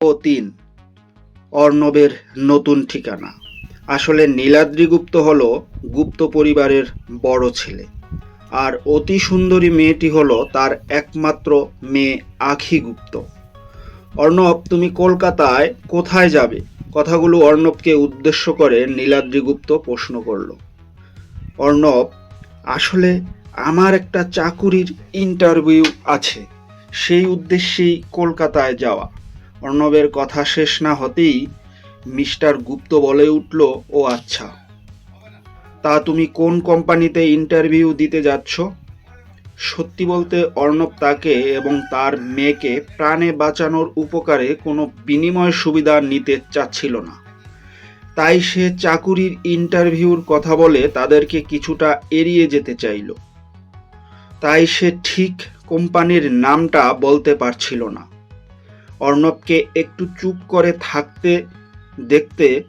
তিন। অর্ণবের নতুন ঠিকানা। আসলে নীলাদ্রি গুপ্ত হলো গুপ্ত পরিবারের বড় ছেলে। আর অতি সুন্দরী মেয়েটি হলো তার একমাত্র মেয়ে আখি গুপ্ত। অর্ণব, তুমি কলকাতায় কোথায় যাবে? কথাগুলো অর্ণবকে উদ্দেশ্য করে নীলাদ্রি গুপ্ত প্রশ্ন করল। অর্ণব, আসলে আমার একটা চাকুরির ইন্টারভিউ আছে। সেই উদ্দেশ্যেই কলকাতায় যাওয়া। অর্ণবের কথা শেষ না হতেই মিস্টার গুপ্ত বলে উঠল, ও আচ্ছা। তা তুমি কোন কোম্পানিতে ইন্টারভিউ দিতে যাচ্ছ? সত্যি বলতে অর্ণব তাকে এবং তার মেয়েকে প্রাণে বাঁচানোর উপকারে কোনো বিনিময় সুবিধা নিতে চাচ্ছিল না। তাই সে চাকুরির ইন্টারভিউর কথা বলে তাদেরকে কিছুটা এড়িয়ে যেতে চাইল। তাই সে ঠিক কোম্পানির নামটা বলতে পারছিল না। অর্ণবকে একটু চুপ করে থাকতে, দেখতে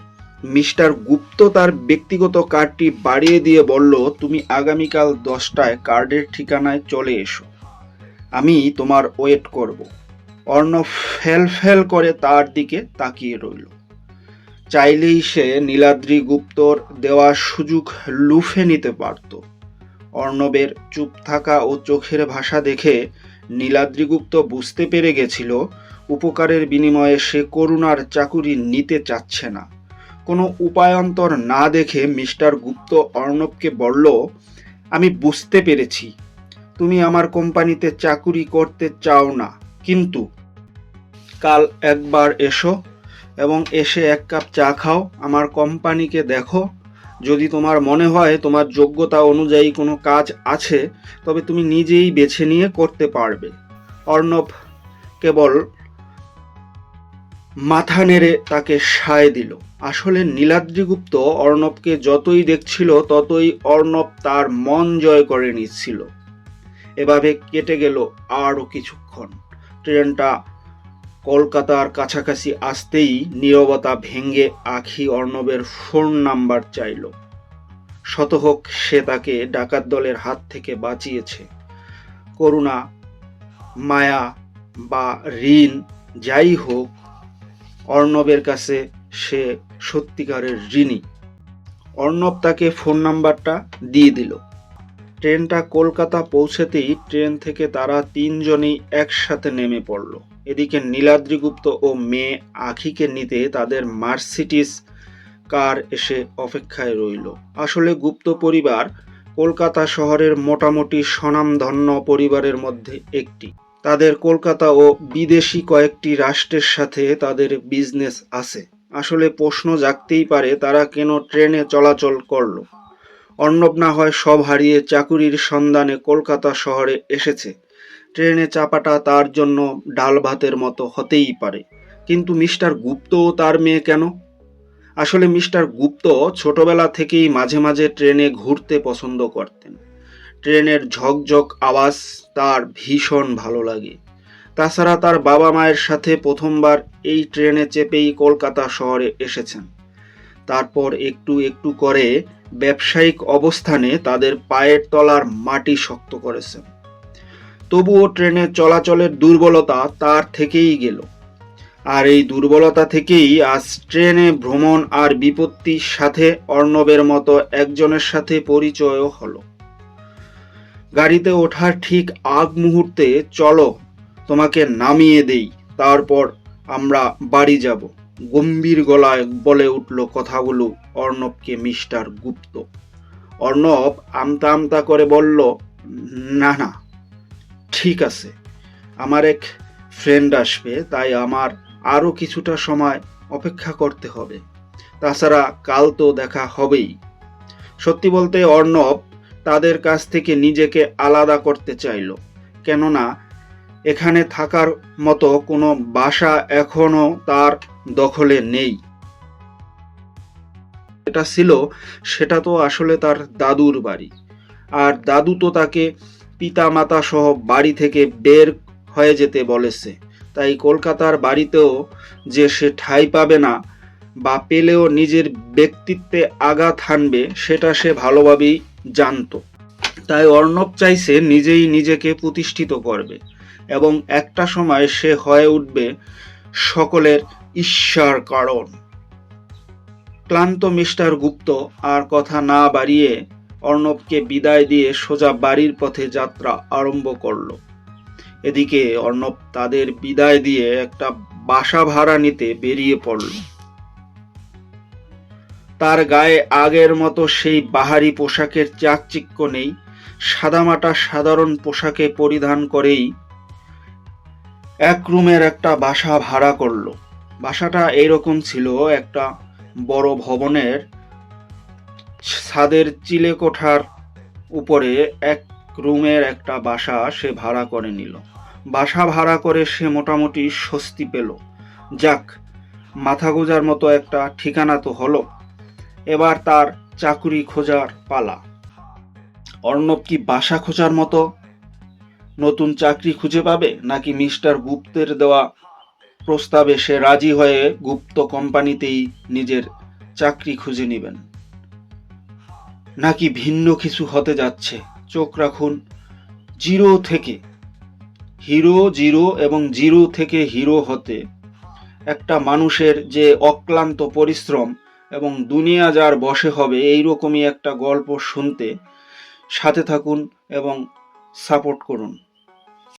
মিস্টার গুপ্ত তার ব্যক্তিগত কার্ডটি বাড়িয়ে দিয়ে বলল, তুমি আগামীকাল দশটায় কার্ডের ঠিকানায় চলে এসো। আমি তোমার ওয়েট করব। অর্ণব ফেল ফেল করে তার দিকে তাকিয়ে রইল। চাইলেই সে নীলাদ্রি গুপ্তর দেওয়া সুযোগ লুফে নিতে পারত। অর্ণবের চুপ থাকা ও চোখের ভাষা দেখে নীলাদ্রিগুপ্ত বুঝতে পেরে গেছিল উপকারের বিনিময়ে সে করুণার চাকুরি নিতে চাচ্ছে না। কোনো উপায়ন্তর না দেখে মিস্টার গুপ্ত অর্ণবকে বলল, আমি বুঝতে পেরেছি। তুমি আমার কোম্পানিতে চাকুরি করতে চাও না, কিন্তু কাল একবার এসো এবং এসে এক কাপ চা খাও। আমার কোম্পানিকে দেখো। যদি তোমার মনে হয় তোমার যোগ্যতা অনুযায়ী কোনো কাজ আছে, তবে তুমি নিজেই বেছে নিয়ে করতে পারবে। অর্ণব কেবল মাথা নেড়ে তাকে সায় দিল। আসলে নীলাদ্রিগুপ্ত অর্ণবকে যতই দেখছিল, ততই অর্ণব তার মন জয় করে নিচ্ছিল। এভাবে কেটে গেল আরও কিছুক্ষণ। ট্রেনটা কলকাতার কাছাকাছি আসতেই নীরবতা ভেঙে আখি অর্ণবের ফোন নাম্বার চাইল। শতহোক সে তাকে ডাকাত দলের হাত থেকে বাঁচিয়েছে। করুণা, মায়া বা ঋণ, যাই হোক অর্ণবের কাছে সে সত্যিকারের ঋণী। অর্ণব তাকে ফোন নাম্বারটা দিয়ে দিল। ট্রেনটা কলকাতা পৌঁছেতেই ট্রেন থেকে তারা তিনজনেই একসাথে নেমে পড়ল। এদিকে নীলাদ্রিগুপ্ত ও মেয়ে আখিকে নিতে তাদের মার্সিডিস কার এসে অপেক্ষায় রইল। আসলে গুপ্ত পরিবার কলকাতা শহরের মোটামুটি স্বনামধন্য পরিবারের মধ্যে একটি। তাদের কলকাতা ও বিদেশি কয়েকটি রাষ্ট্রের সাথে তাদের বিজনেস আছে। আসলে প্রশ্ন জাগতেই পারে, তারা কেন ট্রেনে চলাচল করল? অর্ণব না হয় সব হারিয়ে চাকুরির সন্ধানে কলকাতা শহরে এসেছে। ট্রেনে চাপাটা তার জন্য ডাল ভাতের মতো হতেই পারে। কিন্তু মিস্টার গুপ্ত ও তার মেয়ে কেন? আসলে মিস্টার গুপ্ত ছোটবেলা থেকেই মাঝে মাঝে ট্রেনে ঘুরতে পছন্দ করতেন। ট্রেনের ঝকঝক আওয়াজ তার ভীষণ ভালো লাগে। তাছাড়া তার বাবা মায়ের সাথে প্রথমবার এই ট্রেনে চেপেই কলকাতা শহরে এসেছেন। তারপর একটু একটু করে ব্যবসায়িক অবস্থানে তাদের পায়ের তলার মাটি শক্ত করেছেন। তবুও ট্রেনে চলাচলের দুর্বলতা তার থেকেই গেল। আর এই দুর্বলতা থেকেই আজ ট্রেনে ভ্রমণ আর বিপত্তির সাথে অর্ণবের মতো একজনের সাথে পরিচয়ও হলো। গাড়িতে ওঠার ঠিক আগ মুহূর্তে চলো, তোমাকে নামিয়ে দেই, তারপর আমরা বাড়ি যাব। গম্ভীর গলায় বলে উঠল কথাগুলো অর্ণবকে মিস্টার গুপ্ত। অর্ণব আমতা আমতা করে বলল, না না, ঠিক আছে। আমার এক ফ্রেন্ড আসবে, তাই আমার আরও কিছুটা সময় অপেক্ষা করতে হবে। তাছাড়া কাল তো দেখা হবেই। সত্যি বলতে অর্ণব তাদের কাছ থেকে নিজেকে আলাদা করতে চাইল, কেননা এখানে থাকার মতো কোনো বাসা এখনও তার দখলে নেই। এটা ছিল, সেটা তো আসলে তার দাদুর বাড়ি। আর দাদু তো তাকে পিতা মাতা সহ বাড়ি থেকে বের হয়ে যেতে বলেছে। তাই কলকাতার বাড়িতেও যে সে ঠাঁই পাবে না বা পেলেও নিজের ব্যক্তিত্বে আঘাত হানবে, সেটা সে ভালোভাবেই জানতো। তাই অর্ণব চাইছে নিজেই নিজেকে প্রতিষ্ঠিত করবে এবং একটা সময় সে হয়ে উঠবে সকলের ঈর্ষার কারণ। ক্লান্ত মিস্টার গুপ্ত, আর কথা না বাড়িয়ে অর্ণবকে বিদায় দিয়ে সোজা বাড়ির পথে যাত্রা আরম্ভ করল। এদিকে অর্ণব তাদের বিদায় দিয়ে একটা বাসা ভাড়া নিতে বেরিয়ে পড়ল। তার গায়ে আগের মতো সেই বাহারি পোশাকের চাকচিক্য নেই, সাদামাটা সাধারণ পোশাকে পরিধান করেই এক রুমের একটা বাসা ভাড়া করল। বাসাটা এইরকম ছিল, একটা বড় ভবনের ছাদের চিলে কোঠার উপরে এক রুমের একটা বাসা সে ভাড়া করে নিল। বাসা ভাড়া করে সে মোটামুটি স্বস্তি পেল। যাক মাথা গোজার মতো একটা ঠিকানা তো হলো। এবার তার চাকুরি খোঁজার পালা। অর্ণব কি বাসা খোঁজার মতো? নতুন চাকরি খুঁজে পাবে নাকি মিস্টার গুপ্তের দেওয়া প্রস্তাবে সে রাজি হয়ে গুপ্ত কোম্পানিতেই নিজের চাকরি খুঁজে নেবেন? নাকি ভিন্ন কিছু হতে যাচ্ছে? চোখ রাখুন, জিরো থেকে, হিরো জিরো এবং জিরো থেকে হিরো হতে। একটা মানুষের যে অক্লান্ত পরিশ্রম এবং দুনিয়া যার বসে হবে এই রকমই একটা গল্প শুনতে সাথে থাকুন এবং সাপোর্ট করুন।